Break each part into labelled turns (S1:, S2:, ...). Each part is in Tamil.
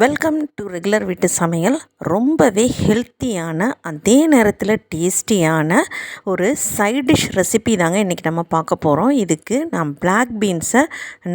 S1: வெல்கம் டு ரெகுலர் வீட்டு சமையல். ரொம்பவே ஹெல்த்தியான அதே நேரத்தில் டேஸ்டியான ஒரு சைட் டிஷ் ரெசிபி தாங்க இன்றைக்கி நம்ம பார்க்க போகிறோம் இதுக்கு நான் பிளாக் பீன்ஸை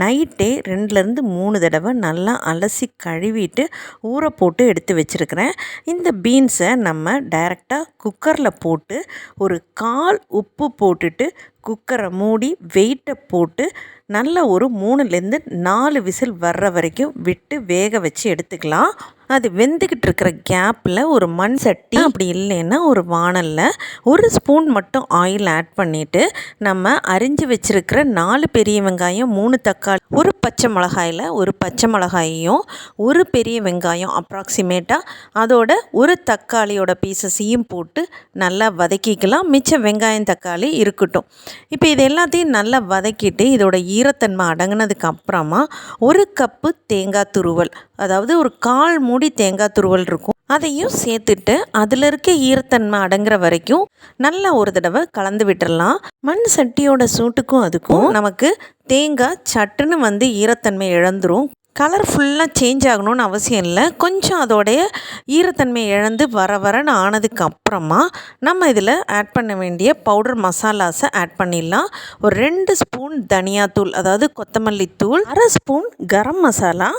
S1: நைட்டே ரெண்டுலேருந்து மூணு தடவை நல்லா அலசி கழுவிட்டு ஊற போட்டு எடுத்து வச்சுருக்கிறேன். இந்த பீன்ஸை நம்ம டைரெக்டாக குக்கரில் போட்டு ஒரு கால் உப்பு போட்டுட்டு குக்கரை மூடி வெயிட்டை போட்டு நல்ல ஒரு மூணுலேருந்து நாலு விசில் வர்ற வரைக்கும் விட்டு வேக வச்சு எடுத்துக்கலாம். அது வெந்துக்கிட்டு இருக்கிற கேப்பில் ஒரு மண் சட்டி அப்படி இல்லைன்னா ஒரு வானலில் ஒரு ஸ்பூன் மட்டும் ஆயில் ஆட் பண்ணிவிட்டு நம்ம அரிஞ்சு வச்சுருக்கிற நாலு பெரிய வெங்காயம் மூணு தக்காளி ஒரு பச்சை மிளகாயில் ஒரு பச்சை மிளகாயையும் ஒரு பெரிய வெங்காயம் அப்ராக்சிமேட்டாக அதோட ஒரு தக்காளியோட பீசஸையும் போட்டு நல்லா வதக்கிக்கலாம். மிச்சம் வெங்காயம் தக்காளி இருக்கட்டும். இப்போ இது எல்லாத்தையும் நல்லா வதக்கிட்டு இதோட ஈரத்தன்மை அடங்கினதுக்கு அப்புறமா ஒரு கப்பு தேங்காய் துருவல் அதாவது ஒரு கால் மூடி தேங்காய் துருவல் இருக்கும். அதையும் சேர்த்துட்டு அதில் இருக்க ஈரத்தன்மை அடங்குற வரைக்கும் நல்லா ஒரு தடவை கலந்து விட்டுடலாம் மண் சட்டியோட சூட்டுக்கும் அதுக்கும் நமக்கு தேங்காய் சட்டுன்னு வந்து ஈரத்தன்மை இழந்துரும். கலர் ஃபுல்லாக சேஞ்ச் ஆகணும்னு அவசியம் இல்லை. கொஞ்சம் அதோடைய ஈரத்தன்மை இழந்து வர வரன்னு ஆனதுக்கு அப்புறமா நம்ம இதில் ஆட் பண்ண வேண்டிய பவுடர் மசாலாஸை ஆட் பண்ணிடலாம். ஒரு ரெண்டு ஸ்பூன் தனியாத்தூள் அதாவது கொத்தமல்லி தூள் அரை ஸ்பூன் கரம் மசாலா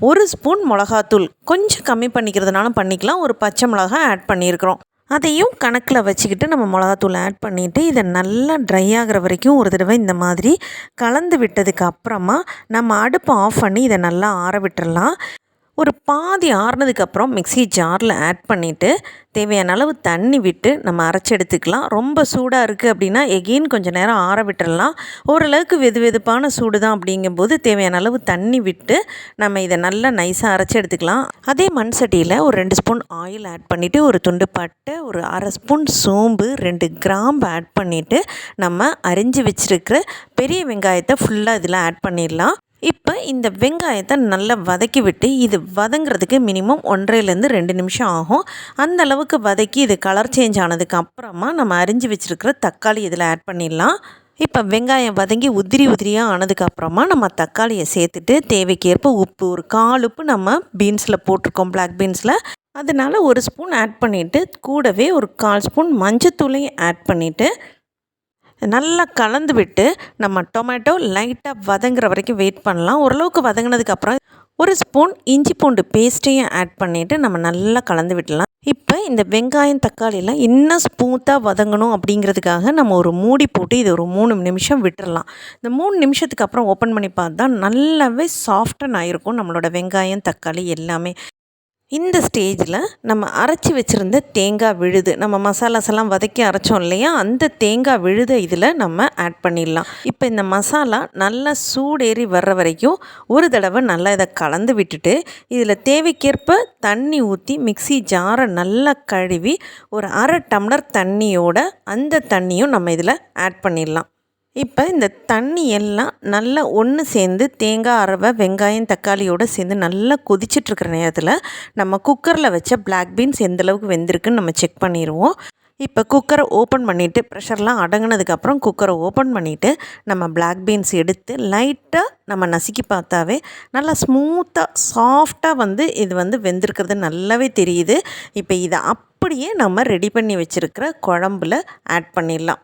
S1: ஒரு ஸ்பூன் மிளகாத்தூள் கொஞ்சம் கம்மி பண்ணிக்கிறதுனாலும் பண்ணிக்கலாம். ஒரு பச்சை மிளகா ஆட் பண்ணியிருக்கிறோம். அதையும் கணக்கில் வச்சுக்கிட்டு நம்ம மிளகாத்தூள் ஆட் பண்ணிவிட்டு இதை நல்லா ட்ரை ஆகிற வரைக்கும் ஒரு தடவை இந்த மாதிரி கலந்து விட்டதுக்கு அப்புறமா நம்ம அடுப்பை ஆஃப் பண்ணி இதை நல்லா ஆற விட்டுடலாம் ஒரு பாதி ஆறுனதுக்கப்புறம் மிக்சி ஜாரில் ஆட் பண்ணிவிட்டு தேவையான அளவு தண்ணி விட்டு நம்ம அரைச்சி எடுத்துக்கலாம். ரொம்ப சூடாக இருக்குது அப்படின்னா எகெயின் கொஞ்சம் நேரம் ஆற விட்டுடலாம் ஓரளவுக்கு வெது வெதுப்பான சூடு தான் அப்படிங்கும்போது தேவையான அளவு தண்ணி விட்டு நம்ம இதை நல்லா நைஸாக அரைச்சி எடுத்துக்கலாம். அதே மண் சட்டியில் ஒரு ரெண்டு ஸ்பூன் ஆயில் ஆட் பண்ணிவிட்டு ஒரு துண்டு பட்டை ஒரு அரை ஸ்பூன் சோம்பு ரெண்டு கிராம்பு ஆட் பண்ணிவிட்டு நம்ம அரிஞ்சு வச்சுருக்கிற பெரிய வெங்காயத்தை ஃபுல்லாக இதில் ஆட் பண்ணிடலாம். இப்போ இந்த வெங்காயத்தை நல்லா வதக்கி விட்டு இது வதங்கிறதுக்கு மினிமம் ஒன்றரைலேருந்து ரெண்டு நிமிஷம் ஆகும். அந்த அளவுக்கு வதக்கி இது கலர் சேஞ்ச் ஆனதுக்கு அப்புறமா நம்ம அரிஞ்சு வச்சுருக்கிற தக்காளி இதில் ஆட் பண்ணிடலாம். இப்போ வெங்காயம் வதங்கி உதிரி உதிரியாக ஆனதுக்கப்புறமா நம்ம தக்காளியை சேர்த்துட்டு தேவைக்கேற்ப உப்பு ஒரு கால் உப்பு நம்ம பீன்ஸில் போட்டிருக்கோம் பிளாக் பீன்ஸில் அதனால் ஒரு ஸ்பூன் ஆட் பண்ணிவிட்டு கூடவே ஒரு கால் ஸ்பூன் மஞ்சத்தூளையும் ஆட் பண்ணிவிட்டு நல்லா கலந்து விட்டு நம்ம டொமேட்டோ லைட்டாக வதங்குற வரைக்கும் வெயிட் பண்ணலாம். ஓரளவுக்கு வதங்கினதுக்கப்புறம் ஒரு ஸ்பூன் இஞ்சி பூண்டு பேஸ்ட்டையும் ஆட் பண்ணிவிட்டு நம்ம நல்லா கலந்து விடலாம் இப்போ இந்த வெங்காயம் தக்காளியெல்லாம் இன்னும் ஸ்மூத்தாக வதங்கணும் அப்படிங்கிறதுக்காக நம்ம ஒரு மூடி போட்டு இது ஒரு மூணு நிமிஷம் விட்டுறலாம். இந்த மூணு நிமிஷத்துக்கு அப்புறம் ஓப்பன் பண்ணி பார்த்தா நல்லாவே சாஃப்டன் ஆகிருக்கும் நம்மளோட வெங்காயம் தக்காளி எல்லாமே. இந்த ஸ்டேஜில் நம்ம அரைச்சி வச்சுருந்த தேங்காய் விழுது. நம்ம மசாலாஸ் எல்லாம் வதக்கி அரைச்சோம் இல்லையா? அந்த தேங்காய் விழுதை இதில் நம்ம ஆட் பண்ணிடலாம். இப்போ இந்த மசாலா நல்லா சூடேறி வர்ற வரைக்கும் ஒரு தடவை நல்லா இதை கலந்து விட்டுட்டு இதில் தேவைக்கேற்ப தண்ணி ஊற்றி மிக்சி ஜாரை நல்லா கழுவி ஒரு அரை டம்ளர் தண்ணியோட அந்த தண்ணியும் நம்ம இதில் ஆட் பண்ணிடலாம். இப்போ இந்த தண்ணி எல்லாம் நல்லா ஒன்று சேர்ந்து தேங்காய் அரவை வெங்காயம் தக்காளியோடு சேர்ந்து நல்லா கொதிச்சிட்ருக்கிற நேரத்தில் நம்ம குக்கரில் வச்ச பிளாக் பீன்ஸ் எந்தளவுக்கு வெந்திருக்குன்னு நம்ம செக் பண்ணிடுவோம் இப்போ குக்கரை ஓப்பன் பண்ணிவிட்டு ப்ரெஷர்லாம் அடங்கினதுக்கப்புறம் குக்கரை ஓப்பன் பண்ணிவிட்டு நம்ம பிளாக் பீன்ஸ் எடுத்து லைட்டாக நம்ம நசுக்கி பார்த்தாவே நல்லா ஸ்மூத்தாக சாஃப்டாக வந்து இது வந்து வெந்திருக்கிறது நல்லாவே தெரியுது. இப்போ இதை அப்படியே நம்ம ரெடி பண்ணி வச்சுருக்கிற குழம்புல ஆட் பண்ணிடலாம்.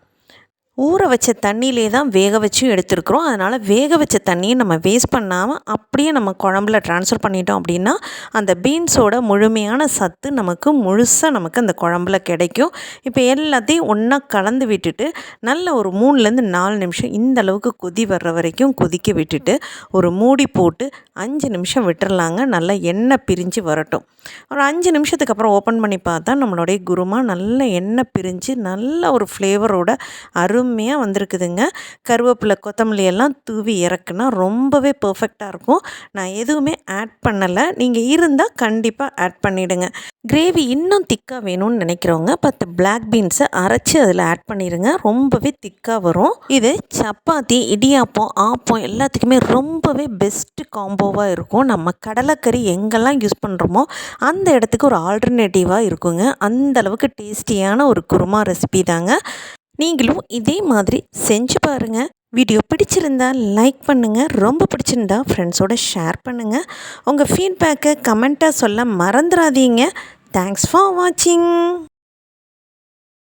S1: ஊற வச்ச தண்ணியிலே தான் வேக வச்சும் எடுத்துருக்குறோம். அதனால் வேக வச்ச தண்ணியை நம்ம வேஸ்ட் பண்ணாமல் அப்படியே நம்ம குழம்புல ட்ரான்ஸ்ஃபர் பண்ணிட்டோம் அப்படின்னா அந்த பீன்ஸோட முழுமையான சத்து நமக்கு முழுசாக நமக்கு அந்த குழம்புல கிடைக்கும். இப்போ எல்லாத்தையும் ஒன்றா கலந்து விட்டுட்டு நல்ல ஒரு மூணுலேருந்து நாலு நிமிஷம் இந்த அளவுக்கு கொதி வர்ற வரைக்கும் கொதிக்க விட்டுட்டு ஒரு மூடி போட்டு அஞ்சு நிமிஷம் விட்டுறலாங்க. நல்லா எண்ணெய் பிரிஞ்சு வரட்டும். ஒரு அஞ்சு நிமிஷத்துக்கு அப்புறம் ஓப்பன் பண்ணி பார்த்தா நம்மளுடைய குருமா நல்ல எண்ணெய் பிரிஞ்சு நல்ல ஒரு ஃப்ளேவரோட அரு அருமையாக வந்திருக்குதுங்க. கருவேப்பிலை கொத்தமல்லி எல்லாம் தூவி இறக்குனா ரொம்பவே பர்ஃபெக்டாக இருக்கும். நான் எதுவுமே ஆட் பண்ணலை. நீங்கள் இருந்தால் கண்டிப்பாக ஆட் பண்ணிவிடுங்க கிரேவி இன்னும் திக்காக வேணும்னு நினைக்கிறவங்க பத்து பிளாக் பீன்ஸை அரைச்சி அதில் ஆட் பண்ணிடுங்க. ரொம்பவே திக்காக வரும். இது சப்பாத்தி இடியாப்பம் ஆப்பம் எல்லாத்துக்குமே ரொம்பவே பெஸ்ட்டு காம்போவாக இருக்கும். நம்ம கடலைக்கறி எங்கெல்லாம் யூஸ் பண்ணுறோமோ அந்த இடத்துக்கு ஒரு ஆல்டர்னேட்டிவாக இருக்குங்க. அந்த அளவுக்கு டேஸ்டியான ஒரு குருமா ரெசிபி தாங்க. நீங்களும் இதே மாதிரி செஞ்சு பாருங்கள் வீடியோ பிடிச்சிருந்தா லைக் பண்ணுங்கள் ரொம்ப பிடிச்சிருந்தா ஃப்ரெண்ட்ஸோட ஷேர் பண்ணுங்கள் உங்கள் ஃபீட்பேக்கை கமெண்ட்டாக சொல்ல மறந்துடாதீங்க தேங்க்ஸ் ஃபார் வாட்சிங்